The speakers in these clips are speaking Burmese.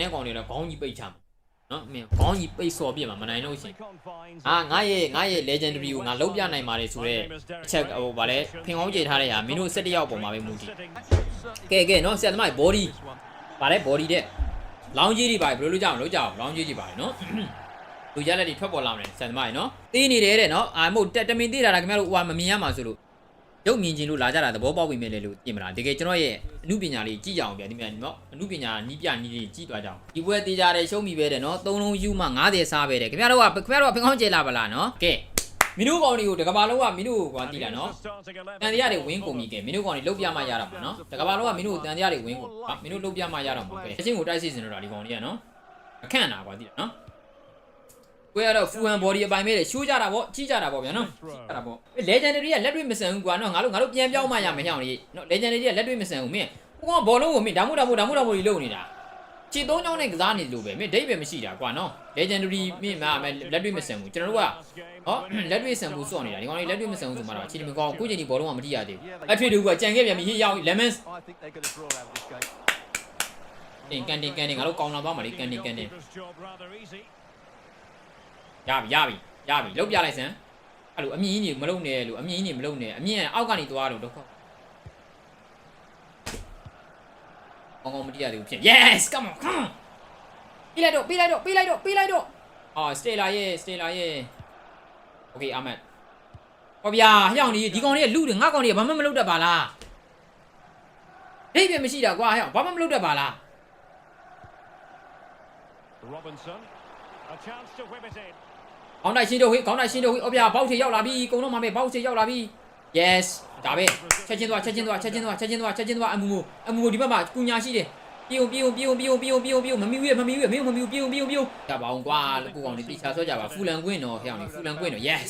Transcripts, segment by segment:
နိုင်တဲ့ကောင်တွေတော့ခေါင်းကြီးပိတ်ချမှာနော်မင်းခေါင်းကြီးပိတ်စော်ပြမှာမနိုင်တော့ရှင်အာငါရဲ့ငါရဲ့ legendary ကိုငါလုံးပြနိုင်ပါတယ်ဆိုတော့အချက်ဟိုဗာလဲဖင်ကောင်းကြေထားတဲ့ဟာမင်းတို့17ယောက်ပုံမှာပဲမူတည်ကဲကဲနော်ဆရာသမား body ဗာလဲ body တဲ့လောင်းကြီးတွေပါဘယ်လိုလုပ်ကြအောင်လုပ်ကြအောင်လောင်းကြီးတွေပါနော်လူရလက်တွေထွက်ပေါ်လာမယ်ဆရာသမားရေနော်တီးနေတယ်တဲ့နော်အာမဟုတ်တက်တမင်တီးတာကခင်ဗျားတို့ဟိုမမြင်ရမှာဆိုလို့ ရုပ်မြင်ချင်းလို့လာကြတာသဘောပေါက်ပြီမဲ့လေလို့ပြင်မလားတကယ်ကျွန်တော်ရဲ့အမှုပညာလေးကြည့်ကြအောင်ဗျာဒီမြန်နော်အမှုပညာနီးပြနီးလေးကြည့်သွားကြအောင်ဒီပွဲတေးကြတယ်ရှုံးပြီပဲတဲ့နော်သုံးလုံးယူမှ90စားပဲတဲ့ခင်ဗျားတို့ကခင်ဗျားတို့ကဖင်ကောင်းကျေလာပါလားနော်ကဲမင်းတို့ကောင်တွေကိုတကဘာလုံးကမင်းတို့ကွာတီးလာနော်တန်တရားတွေဝင်းကုန်ပြီကဲမင်းတို့ကောင်တွေလုတ်ပြမှရတာပေါ့နော်တကဘာလုံးကမင်းတို့တန်တရားတွေဝင်းကုန်ဟာမင်းတို့လုတ်ပြမှရတော့မှာပဲအချင်းကိုတိုက်စီစင်တော့တာဒီကောင်တွေကနော်အခန့်တာကွာတီးလာနော် ကိုရတော့ဖူဟန်ဘော်ဒီအပိုင်းမဲ့ရှိုးကြတာပေါ့ကြီးကြတာပေါ့ဗျာနော်ကြတာပေါ့ legendary ကလက်တွေ့မဆန်ဘူးကွာနော်ငါတို့ငါတို့ပြန်ပြောင်းမှရမယ်ဟောင်းလေးနော် legendary ကလက်တွေ့မဆန်ဘူးမင်းဟိုကောင်ဘောလုံးကိုမင်းဓာမှုဓာမှုဓာမှုဓာမှုကြီးလုံနေတာခြေသုံးချောင်းနဲ့ကစားနေလို့ပဲမင်းဒိတ်ပဲမရှိတာကွာနော် legendary မင်းမလက်တွေ့မဆန်ဘူးကျွန်တော်တို့ကဟောလက်တွေ့ဆန်ဘူးစော့နေတာဒီကောင်လေးလက်တွေ့မဆန်ဘူးဆိုမှတော့ခြေမကောင်းကိုကျင်ဒီဘောလုံးကမတိရသေးဘူးအထွေတူကကြံခဲ့ပြန်ပြီဟေ့ရောက် lemons I think they're going to draw out of this game. တင်ကန်တင်ကန်တင်ငါတို့ကောင်းလာသွားမှာလေကန်တင်ကန်တင် ရပြီရပြီရပြီလုတ်ပြလိုက်စမ်းအဲ့လိုအမြင်ကြီးမလုံနဲ့လို့အမြင်ကြီးမလုံနဲ့အမြင်အောက်ကနေသွားတော့တော့ကောင်းကောင်းမတိရသေးဘူးဖြစ် yes come on come on ပြီးလိုက်တော့ပြီးလိုက်တော့ပြီးလိုက်တော့ပြီးလိုက်တော့အော် stella ရဲ့ stella ရဲ့ okay အာမတ်ဟောဗျာဟျောင်းဒီဒီကောင်လေးကလူတယ်ငါကောင်လေးကဘာမှမလုပ်တတ်ပါလားဒိတ်ပဲမရှိတာကွာဟျောင်းဘာမှမလုပ်တတ်ပါလား Robinson, a chance to whip it in. ခေါင်းတိုက်ရှင်းတော့ဟေးခေါင်းတိုက်ရှင်းတော့ဟေးအော်ဗျာဘောက်ချေရောက်လာပြီကုံတော့မှာပဲဘောက်ချေရောက်လာပြီ yes ဒါပဲချက်ချင်းသွားချက်ချင်းသွားချက်ချင်းသွားချက်ချင်းသွားချက်ချင်းသွားအမူမူအမူမူဒီဘက်မှာကုညာရှိတယ်ပြေုံပြေုံပြေုံပြေုံပြေုံပြေုံပြေုံမမီဘူးရမမီဘူးရမင်းမမီဘူးပြေုံပြေုံပြေုံကြပါအောင်ကွာကိုကောင်လေးတိချာဆောကြပါဖူလန်ကွင်းတော့ဟဲ့အောင်လေးဖူလန်ကွင်းတော့ yes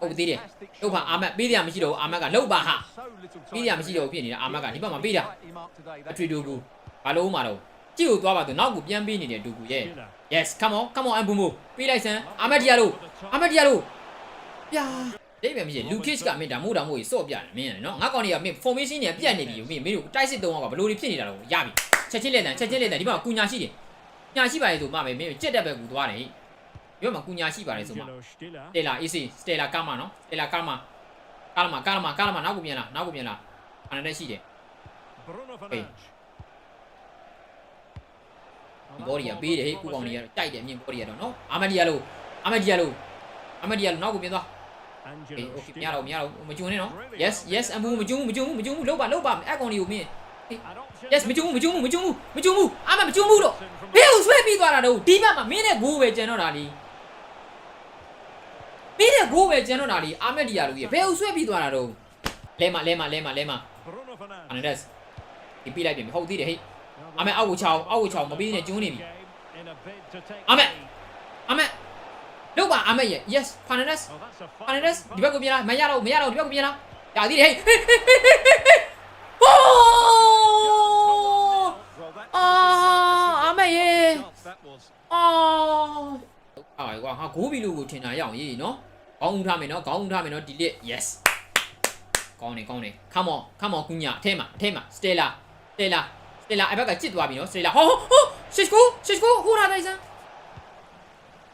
ဟုတ်သေးတယ်လောက်ပါအာမတ်ပေးတယ်မရှိတော့အာမတ်ကလောက်ပါဟာ So little time. ပေးတယ်မရှိတော့ဖြစ်နေတာအာမတ်ကဒီဘက်မှာပေးတာ He marked today. အထွေတူကူဘာလို့မှတော့ ကြည့်ကိုသွားပါသူနောက်ကိုပြန်ပေးနေတယ်တူကူရဲ့ yes come on come on အမ်ဘူမူပေးလိုက်စမ်းအာမတ်ဒီယာလိုအာမတ်ဒီယာလိုပြာဒိဗယ်မရှိလူခစ်ကမင်းဒါမို့ဒါမို့ကြီးစော့ပြတယ်မင်းရတယ်နော်ငါကောင်တွေကမင်း formation တွေကပြတ်နေပြီမင်းမင်းတို့တိုက်စစ်သုံးအောင်ကဘလို့တွေဖြစ်နေတာတော့ရပြီချက်ချင်းလက်တန်ချက်ချင်းလက်တန်ဒီမှာကုညာရှိတယ်ညာရှိပါလေဆိုမှမင်းမင်းကြက်တက်ပဲကူသွားတယ်ဒီမှာကုညာရှိပါလေဆိုမှ Angelo Stiller. စတေလာ AC စတေလာကာမာနော်စတေလာကာမာကာမာကာမာကာမာနောက်ကိုပြန်လာနောက်ကိုပြန်လာအနေနဲ့ရှိတယ် Bruno Hey. Fernandes. ဘော်ဒီကပေးတယ်ဟေ့ကုကောင်တွေကတော့တိုက်တယ်အမြင်ဘော်ဒီကတော့နော်အာမဒီယာလိုအာမဒီယာလိုအာမဒီယာလိုနောက်ကိုပြန်သွား အေး Angelo โอเคမရတော့ Stiller. မရတော့မကျွန်းနဲ့နော် yes yes အမူမကျွန်းမကျွန်းမကျွန်းလောက်ပါလောက်ပါအကောင်လေးကိုမင်း An option. yes မကျွန်းမကျွန်းမကျွန်းမကျွန်းဘူးအာမမကျွန်းဘူးတော့ဘယ်ကိုဆွဲပြီးသွားတာတော့ဒီဘက်မှာမင်းနဲ့ဂိုးပဲကျန်တော့တာလीမင်းနဲ့ဂိုးပဲကျန်တော့တာလीအာမဒီယာလိုကြီးဘယ်ကိုဆွဲပြီးသွားတာတော့လဲမလဲမလဲမလဲမ Bruno Fernandes. အန်ဒက်ဒီပြလိုက်ပြီဟုတ်သေးတယ်ဟေ့ Now အာမအောက်ကိုချောင်းအောက်ကိုချောင်းမပြီးနဲ့ကျွန်းနေပြီ game in a bid to take အာမ the lead. အာမလောက်ပါအာမရဲ့ yes ဖာနန်ဒက် Oh, that's a ဖာနန် fine ဒက်ဒီဘက် run. ကိုပြန်လာမရတော့မရတော့ဒီဘက်ကိုပြန်လာရသေးတယ်ဟေးဟိုး Well, that အာအာမရဲ့ chance that was. အာအာကွာဟာဂိုးဘီလူကိုထင်တာရအောင်ရေးနော်ခေါင်းဦးထားမယ်နော်ခေါင်းဦးထားမယ်နော်ဒီလက် yes ကောင်းနေကောင်းနေ come on come on ကုညာအထဲမှာအထဲမှာ stella stella stella အဘက်ကကြစ်သွားပြီနော် stella ဟောဟောဟော shishko shishko ဟိုထားလိုက်စမ်း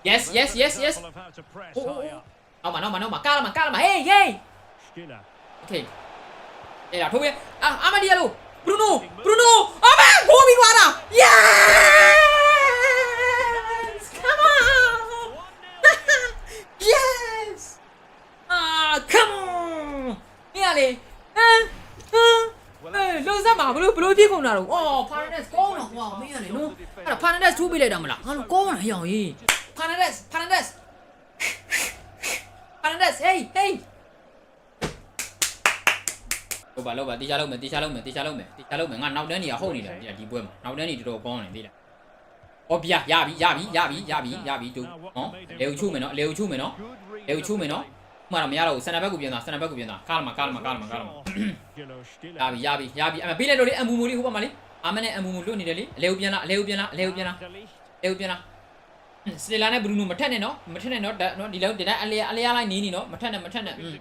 yes yes yes yes Example of how to press Oh, oh, high oh. up. နောက်မှာနောက်မှာနောက်မှာကားလာမှာကားလာမှာ hey hey Stiller. okay အဲ့ဒါထိုးပဲအာအာမဒီယာလို Bruno Bruno အမဂိုးပြီးသွားတာ yes come on yes ah come on မရလေဟမ်ဟမ်အေးလုံးစမ်းပါဘလို့ ဘလို့ပြေကုန်တာတော့အော် Fernandez ကောင်းတော့ကွာမင်းရလေနော်အဲ့ဒါ Fernandez ထိုးပေးလိုက်တာမလားငါတို့ကောင်းတာဟောင်ကြီး Fernandez Fernandez Fernandez hey hey ဟုတ်ပါလို့ပါတေချာလုံးမယ်တေချာလုံးမယ်တေချာလုံးမယ်တေချာလုံးမယ်ငါနောက်တန်းနေရဟုတ်နေတာဒီဒီပွဲမှာနောက်တန်းနေတော်တော်ကောင်းတယ်သိလား။အော်ဗျာရပြီရပြီရပြီရပြီရပြီတူနော်လေဦးချုမယ်နော်လေဦးချုမယ်နော် Good read. လေဦးချုမယ်နော် မှတော့မရတော့ဘူးဆန်နာဘက်ကိုပြန်သွားဆန်နာဘက်ကိုပြန်သွားကားလာမှာကားလာမှာကားလာမှာကားလာမှာရပြီရပြီရပြီအမပေးလိုက်တော့လေအမ်မူမူလေးဟိုဘက်မှာလေအမနဲ့အမ်မူမူလွတ်နေတယ်လေအလဲဦးပြန်လာအလဲဦးပြန်လာအလဲဦးပြန်လာအလဲဦးပြန်လာစတေလာနဲ့ဘရူနိုမထက်နဲ့နော်မထက်နဲ့နော်နော်ဒီလောက်ဒီတိုင်းအလျာအလျာလိုက်နေနေနော်မထက်နဲ့မထက်နဲ့อืม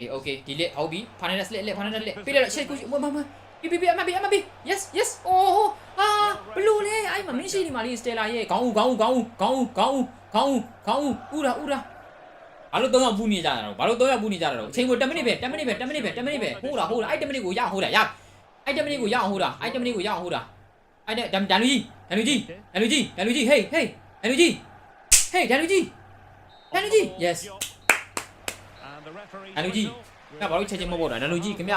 ဒီ okay ဒီလက်ဟုတ်ပြီဖာနယ်စ်လက်လက်ဖာနယ်စ်လက်ပြေးလိုက်တော့ shake ကိုမမမပြပြပြအမပြအမပြ yes yes အိုးဟာဘလူလေးအဲ့မမင်းရှိနေမှာလေးစတေလာရဲ့ခေါင်းဦးခေါင်းဦးခေါင်းဦးခေါင်းဦးခေါင်းဦးခေါင်းဦးခေါင်းဦးဥရာဥရာ ဘာလို့တော့ပူနေကြတာတော့ဘာလို့တော့ပူနေကြတာတော့အချိန်ကို10မိနစ်ပဲ10မိနစ်ပဲ10မိနစ်ပဲ10မိနစ်ပဲဟိုးတာဟိုးတာအဲ့10မိနစ်ကိုရဟိုးတာရအဲ့10မိနစ်ကိုရအောင်ဟိုးတာအဲ့10မိနစ်ကိုရအောင်ဟိုးတာအဲ့ဒန်ဒန်လူကြီးဒန်လူကြီးဒန်လူကြီးဒန်လူကြီး hey hey ဒန်လူကြီး hey ဒန်လူကြီးဒန်လူကြီး yes And the referee ဒန်လူကြီးကဘာလို့ချက်ချင်းမဟုတ်တာဒန်လူကြီးခင်ဗျ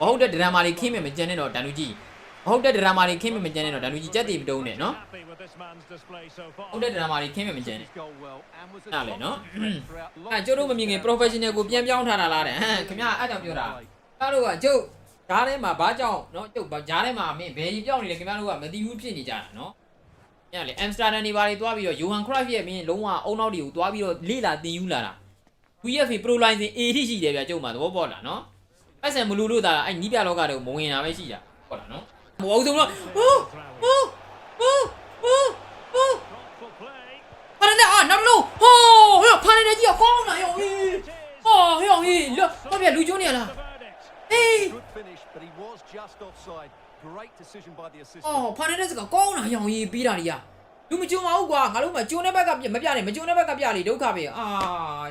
မဟုတ်တဲ့ဒရမာတွေခင်းမြင်မကြမ်းနဲ့တော့ဒန်လူကြီး မဟုတ်တဲ့ဒရမာတွေခင်းမြင်မကြမ်းနဲ့တော့ဒန်လူကြီးကြက်တီမတုံးနဲ့နော် happy with this man's display so far. ဟုတ်တဲ့ဒရမာတွေခင်းမြင်မကြမ်းနဲ့ His goal well and was a နားလေနော် throughout အဲကျိုးတို့မမြင်ခင် professional ကိုပြန်ပြောင်းထားတာလားတဲ့ဟမ်ခင်ဗျအဲ့ကြောင့်ပြောတာအဲ့တို့ကကျုပ်ဓာတ်ထဲမှာဘာကြောင့်နော်ကျုပ်ဓာတ်ထဲမှာမင်းဘယ်ကြီးပြောင်းနေလဲခင်ဗျားတို့ကမသိဘူးဖြစ်နေကြတာနော်ညလေ Amsterdam နေပါတွေတွားပြီးတော့ Johan Cruyff ရဲ့မင်းလုံးဝအုံနောက်တွေကိုတွားပြီးတော့လေ့လာသင်ယူလာတာ UEFA Pro Line စဉ် A ထိရှိတယ်ဗျကျုပ်မှာသဘောပေါက်လားနော်အဲ့ဆန်မလူလို့တာအဲ့နီးပြလောကတွေကိုမဝင်တာပဲရှိတာဟုတ်လားနော် မဟုတ်ဆုံးတော့ဟိုးဟိုးဟိုးဟိုးဟိုး Thoughtful play. ဖာနေတဲ့အာနောက်တစ်လုံးဟိုးဟဲ့ဖာနေတဲ့ကြီးကကောင်းတာရောဟေး It is. ဟောဟေးဟေးလောဘာပြလူကျိုးနေရလား The verdict. ဟေး good finish but he was just offside great decision by the assistant အော်ဖာနေတဲ့စကကောင်းတာရောင်ကြီးပြီးတာတွေကလူမကျုံပါဘူးကွာငါတို့မကျုံတဲ့ဘက်ကပြမပြနဲ့မကျုံတဲ့ဘက်ကပြလေဒုက္ခပဲအာ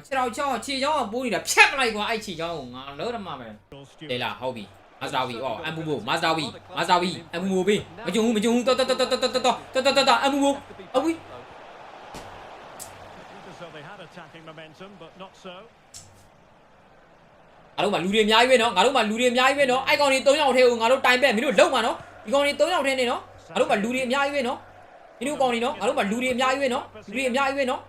ခြေတော်ချောင်းခြေချောင်းကပိုးနေတာဖြတ်ပလိုက်ကွာအဲ့ခြေချောင်းကိုငါလောရမှာပဲ Stewart. လေလာဟုတ်ပြီ မာစတာဝီအော်အမ်ဘူဘူမာစတာဝီမာစတာဝီအမ်ဘူဘူဘေးမကျုံဘူးမကျုံဘူးတော်တော်တော်တော်တော်တော်တော်တော်တော်အမ်ဘူဘူ Have to be အဝီ back, though. Looked as though they had attacking momentum, but not so. ငါတို့မှလူတွေအများကြီးပဲနော်ငါတို့မှလူတွေအများကြီးပဲနော်အိုက်ကောင်တွေ၃ယောက်ထဲကိုငါတို့တိုင်ပက်မင်းတို့လုံမှာနော်ဒီကောင်တွေ၃ယောက်ထဲနေနော်ငါတို့မှလူတွေအများကြီးပဲနော်ဒီလိုကောင်တွေနော်ငါတို့မှလူတွေအများကြီးပဲနော်လူတွေအများကြီးပဲနော်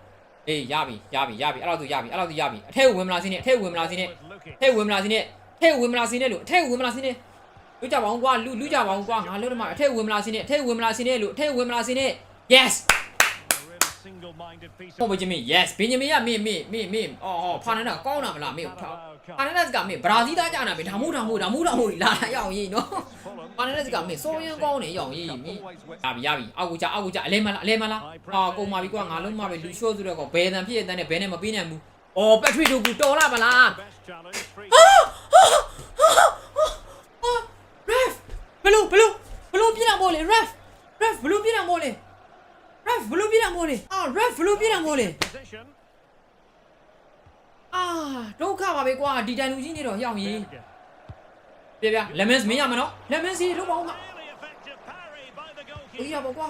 အေးရပြီရပြီရပြီအဲ့လောက်ဆိုရပြီအဲ့လောက်ဆိုရပြီအထက်ကိုဝင်မလာစင်းနဲ့အထက်ကိုဝင်မလာစင်းနဲ့ Was looking. အထက်ကိုဝင်မလာစင်းနဲ့အ ထက်ကိုဝင်မလာစင်းနဲ့လို့အထက်ကိုဝင်မလာစင်းနဲ့လူကြပါအောင်ကွာလူလူကြပါအောင်ကွာငါလို့တော့မှအထက်ကိုဝင်မလာစင်းနဲ့အထက်ကိုဝင်မလာစင်းနဲ့လို့အထက်ကိုဝင်မလာစင်းနဲ့ yes A really single-minded piece ဟုတ် of ပါဂျမင် yes ဘင်ဂျမင်ကမင်းမင်းမင်းမင်းအော်ဟောဖာနန်ကကောင်းတာမလားမင်းဖာဖာနန်ကမင်းဘရာဇီးသားကြာနာမင်းဒါမို့ဒါမို့ဒါမို့ဒါမို့လာလာရအောင်ကြီးနော် Fulham. ဖာနန်ကမင်းစိုးရင်ကောင်းနေရအောင်ကြီးမင်းရပြီရပြီအောက်ကိုကြအောက်ကိုကြအလဲမလားအလဲမလားဟာကုန်ပါပြီကွာငါလုံးမပဲလူရှိုးဆိုတော့ကောဘယ်တန်ဖြစ်တဲ့နဲ့ဘယ်နဲ့မပေးနိုင်ဘူးအော်ပက်ထရစ်တို့ကူတော်လာမလား Best challenge. Free. ref ဘလို့ဘလို့ဘ လို့ပြတာမို့လေ ref ref ဘလို့ပြတာမို့လေ ref ဘလို့ပြတာမို့လေအာ ref ဘလို့ပြတာမို့လေ Position. အာဒုက္ခပါပဲကွာဒီတန်လူကြီးနေတော့ရောက်ရင် Berger. ပြပြ lemons မင်းရမနော် lemons စီလုံးပါဦးမ Really effective parry by the အေးရ goalkeeper. ပါကွာ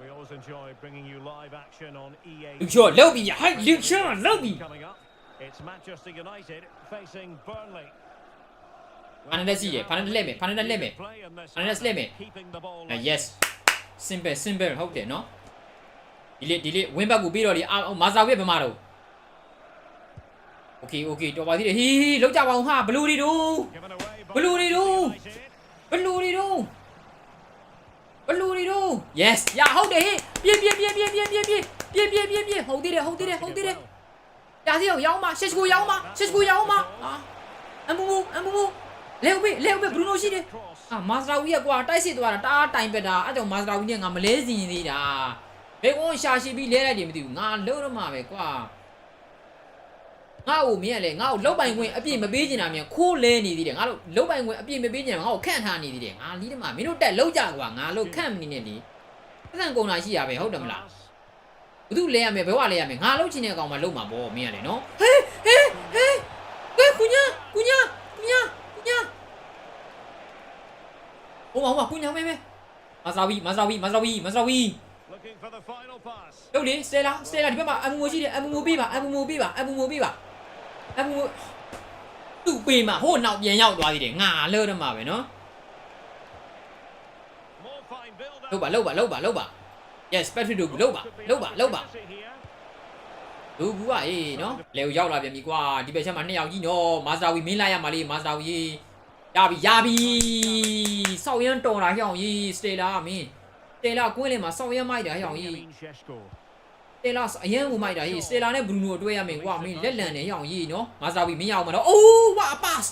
We always enjoy bringing you live action on E EA. လူချောလောက်ပြီဟိုက်လူချောလောက်ပြီ Coming up, it's Manchester United facing Burnley. ဖာနန်လက်စီရဖာနန်လက်မယ်ဖာနန်လက်မယ် Play in this And let's let me. keeping the ball. အဲ yes simple simple ဟုတ်တယ်နော်ဒီလေဒီလေဝင်းဘက်ကိုပြီးတော့လေအာမာဇာဝစ်ဘယ်မှာတော့ Okay okay တော်ပါသေးတယ်ဟီးလောက်ကြပါအောင်ဟာဘလူးတွေတို့ Given away by Blue Lido. United. ဘလူးတွေတို့ဘလူးတွေတို့ yes ရဟုတ်တယ်ဟေးပြေးပြေးပြေးပြေးပြေးပြေးပြေးပြေးပြေးပြေးပြေးဟုတ်သေးတယ်ဟုတ်သေးတယ်ဟုတ်သေးတယ်ရာစီရောက်ရောက်မှာရှစ်ကိုရောက်မှာရှစ်ကိုရောက်မှာအာအမူမူအမူမူ လေဦးဘေးလေဦးဘေးဘရူနိုရှိတယ် Cross. အာမာစတာဝီကကွာတိုက်စစ်သွားတာတားတိုင်ပက်တာအဲ့ကြောင့်မာစတာဝီနဲ့ငါမလဲစီရင်သေးတာဘယ်ကောင်ရှာရှိပြီးလဲလိုက်တယ်မသိဘူးငါလုံးတော့မှာပဲကွာငါ့ကိုမင်းကလေငါ့ကိုလောက်ပိုင်ခွင့်အပြည့်မပေးချင်တာမြန်ခိုးလဲနေသေးတယ်ငါတို့လောက်ပိုင်ခွင့်အပြည့်မပေးချင်တာငါ့ကိုခန့်ထားနေသေးတယ်ငါလီးတယ်မှာမင်းတို့တက်လောက်ကြကွာငါလို့ခန့်မနေနဲ့လေပတ်စံကုန်တာရှိရပဲဟုတ်တယ်မလား Pass. ဘသူလဲရမယ်ဘယ်ဝလဲရမယ်ငါလှုပ်ချင်တဲ့ကောင်မှလှုပ်မှာပေါ့မင်းကလေနော်ဟေးဟေးဟေးဟေးကုညာကုညာကုညာကုညာ ဟိုမှာဟိုမှာကုညာမဲမဲမာဇာဝီမာဇာဝီမာဇာဝီမာဇာဝီ Looking for the final pass. လှုပ်လေစတေလာစတေလာဒီဘက်မှာအမူမိုရှိတယ်အမူမိုပေးပါအမူမိုပေးပါအမူမိုပေးပါအမူမိုသူ့ပေးမှာဟိုနောက်ပြန်ရောက်သွားသေးတယ်ငါလှုပ်တော့မှာပဲနော် More fine build up. လှုပ်ပါလှုပ်ပါလှုပ်ပါလှုပ်ပါ yes patrick တို့လှုပ်ပါလှုပ်ပါလှုပ်ပါလူကူကအေးနော်လေကိုရောက်လာပြန်ပြီကွာဒီဘက်ချက်မှာနှစ်ယောက်ကြီးနော်မာစတာဝီမင်းလိုက်ရမှာလေးမာစတာဝီ ရပြီရပြီစောက်ရမ်းတော်တာဟျောင်းကြီးစတေလာမင်းစတေလာကွင်းလင်းမှာစောက်ရမ်းမိုက်တာဟျောင်းကြီး Benjamin Sheshko. စတေလာအရန်ကိုမိုက်တာဟေးစတေလာနဲ့ဘရူနိုတွေ့ရမယ်ကွာမင်းလက်လန်နေဟျောင်းကြီးနော်မာစတာဝီမင်းရအောင်မနော်အိုးဝါပတ်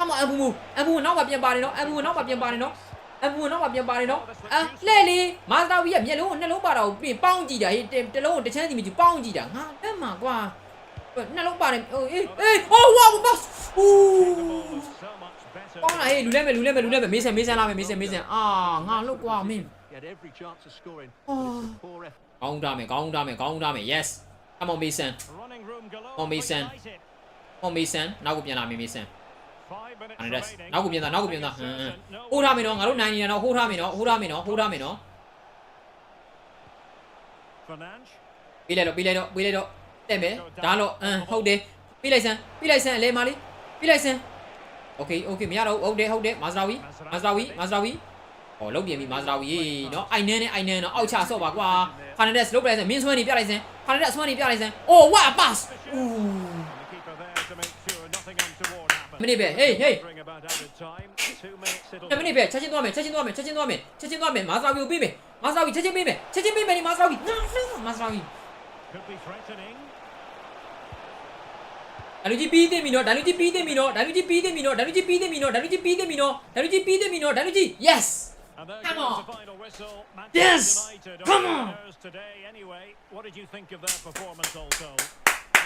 အမအဘူမူအဘူနောက်မှပြန်ပါတယ်နော်အဘူနောက်မှပြန်ပါတယ်နော်အဘူနောက်မှပြန်ပါတယ်နော်အလှဲ့လေမာစတာဝီကမျက်လုံးကိုနှလုံးပါတာကိုပြင်ပေါင်းကြည့်တာဟေးတစ်လုံးကိုတစ်ချမ်းစီမကြည့်ပေါင်းကြည့်တာငါတက်မှာကွာနှလုံးပါတယ်ဟိုအေးအေးဟောဝါဘတ် ကောင်းလာဟေးလူလဲမယ်လူလဲမယ်လူလဲမယ်မေးစံမေးစံလာမယ်မေးစံမေးစံအာငါလုတ်ကွာမင်း He had every chance of scoring. Oh. but it's a poor effort. ကောင်းတာမယ်ကောင်းတာမယ်ကောင်းတာမယ် yes come on မေးစံ Running room galore. Oh, for Mason. United. ဟောမေးစံနောက်ကိုပြန်လာမေးမေးစံ Five minutes အနေနဲ့ remaining. နောက်ကိုပြန်တာနောက်ကိုပြန်တာဟမ်ဟမ် No ဟိုးထားမယ်နော်ငါတို့နိုင်နေတယ်နော်ဟိုးထားမယ်နော်ဟိုးထားမယ်နော်ဟိုးထားမယ်နော် Fernandes. ပေးလိုက်တော့ပေးလိုက်တော့ပေးလိုက်တော့တဲ့မယ်ဒါတော့အမ်ဟုတ်တယ်ပေးလိုက်စမ်းပေးလိုက်စမ်းအလဲမလေးပေးလိုက်စမ်း โอเคโอเคမရတော့ဘူးဟုတ်တယ်ဟုတ်တယ်မာစရာဝီမာစရာဝီမာစရာဝီဟောလုတ်ပြင်ပြီမာစရာဝီနော်အိုင်နန်းနဲ့အိုင်နန်းနော်အောက်ချဆော့ပါကွာဖာနက်ဒက်လုတ်ပလိုက်စမ်းမင်းဆွမ်းနေပြလိုက်စမ်းဖာနက်ဒက်ဆွမ်းနေပြလိုက်စမ်းအိုးဝါပါစ်ဦး And the keeper there to make sure nothing untoward happens. မနစ်ပဲဟေးဟေး Bring about added time. Two minutes it'll 10မိနစ်ပဲချက်ချင်းသွားမယ်ချက်ချင်းသွားမယ်ချက်ချင်းသွားမယ်ချက်ချင်းသွားမယ်မာစရာဝီကိုပေးမယ်မာစရာဝီချက်ချင်းပေးမယ်ချက်ချင်းပေးမယ်ဒီမာစရာဝီနာမာစရာဝီ could be threatening. ဒါလူကြီးပြီးသိပြီနော်ဒါလူကြီးပြီးသိပြီနော်ဒါလူကြီးပြီးသိပြီနော်ဒါလူကြီးပြီးသိပြီနော်ဒါလူကြီးပြီးသိပြီနော်ဒါလူကြီးပြီးသိပြီနော်ဒါလူကြီး yes And there Come goes on. the final whistle. Yes. Manchester United Come are on. winners today anyway. What did you think of their performance all told?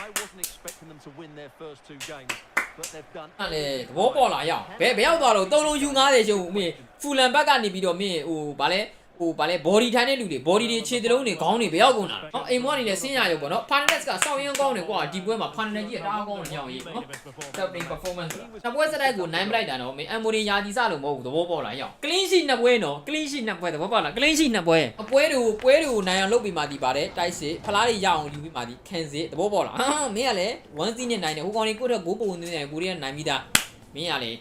I wasn't expecting them to win their first two games, but they've done အဲ့လေသဘောပေါက်လာရအောင်ဘယ်ဘယ်ရောက်သွားတော့3လုံးယူ90ရှုံးမင်းဖူလန်ဘက်ကနေပြီးတော့မင်းဟိုဗာလဲ ဟိုဗာလဲ body ထိုင်တဲ့လူတွေ body တွေခြေသလုံးတွေခေါင်းတွေဘယ်ရောက်ကုန်တာလဲဟောအိမ်မောကနေလည်းဆင်းရရုံပေါ့နော် Fernandez ကစောင်းရင်ကောင်းတယ်ကွာဒီပွဲမှာ Fernandez ကြီးကတအားကောင်းတယ်ညောင်ကြီး Made နော် of his performance. Top performance ဆိုတာနှစ်ပွဲစတိုက်ကိုနိုင်ပလိုက်တာနော်မင်းအမ်မိုရီယာကြီးစလို့မဟုတ်ဘူးသဘောပေါက်လာရအောင် clean sheet နှစ်ပွဲနော် clean sheet နှစ်ပွဲသဘောပေါက်လား clean sheet နှစ်ပွဲအပွဲတွေကိုပွဲတွေကိုနိုင်အောင်လုပ်ပြီးမှဒီပါတယ်တိုက်စစ်ဖလားတွေရအောင်ယူပြီးမှဒီခံစစ်သဘောပေါက်လားဟာမင်းကလည်း1စီးနဲ့နိုင်တယ်ဟိုကောင်လေးကိုယ့်ထက်ဂိုးပုံနေတယ်ကိုရီးယားနိုင်ပြီးသားမင်းကလေ